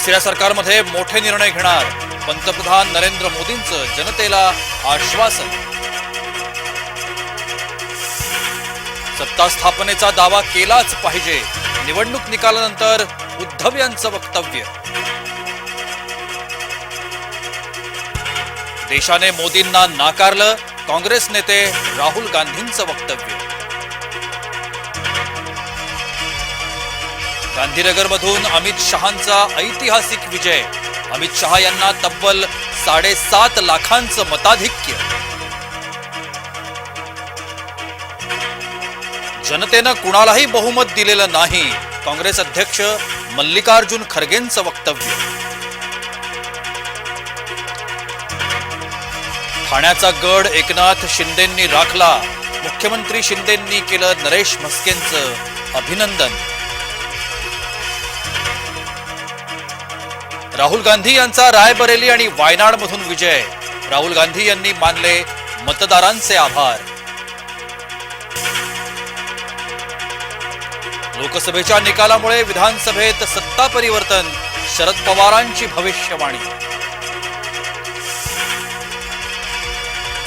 तिसऱ्या सरकारमध्ये मोठे निर्णय घेणार पंतप्रधान नरेंद्र मोदींचं जनतेला आश्वासन. सत्ता स्थापनेचा दावा केलाच पाहिजे. निवडणूक निकालानंतर उद्धव यांचं वक्तव्य. देशाने मोदींना नाकारलं काँग्रेस नेते राहुल गांधींचं वक्तव्य. गांधीनगरमधून अमित शहांचा ऐतिहासिक विजय. अमित शहा यांना तब्बल साडेसात लाखांचं मताधिक्य. जनतेनं कुणालाही बहुमत दिलेलं नाही काँग्रेस अध्यक्ष मल्लिकार्जुन खरगेंचं वक्तव्य. ठाण्याचा गड एकनाथ शिंदेंनी राखला. मुख्यमंत्री शिंदेंनी केलं नरेश म्हस्केंचं अभिनंदन. राहुल गांधी यांचा रायबरेली आणि वायनाडमधून विजय. राहुल गांधी यांनी मानले मतदारांचे आभार. लोकसभेच्या निकालामुळे विधानसभेत सत्ता परिवर्तन शरद पवारांची भविष्यवाणी.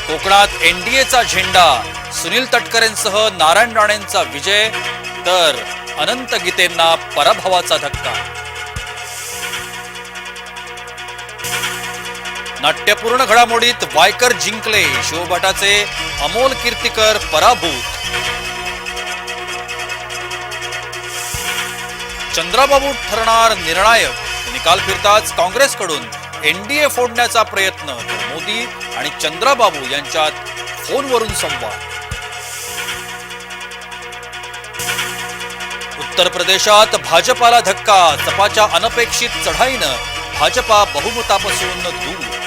कोकणात एनडीएचा झेंडा सुनील तटकरेंसह नारायण राणेंचा विजय तर अनंत गीतेंना पराभवाचा धक्का. नाट्यपूर्ण घडामोडीत वायकर जिंकले. शिवभटाचे अमोल कीर्तिकर पराभूत. चंद्राबाबू ठरणार निर्णायक. निकाल फिरताच काँग्रेसकडून एनडीए फोडण्याचा प्रयत्न. मोदी आणि चंद्राबाबू यांच्यात फोनवरून संवाद. उत्तर प्रदेशात भाजपाला धक्का. सपाच्या अनपेक्षित चढाईनं भाजपा बहुमतापासून दूर.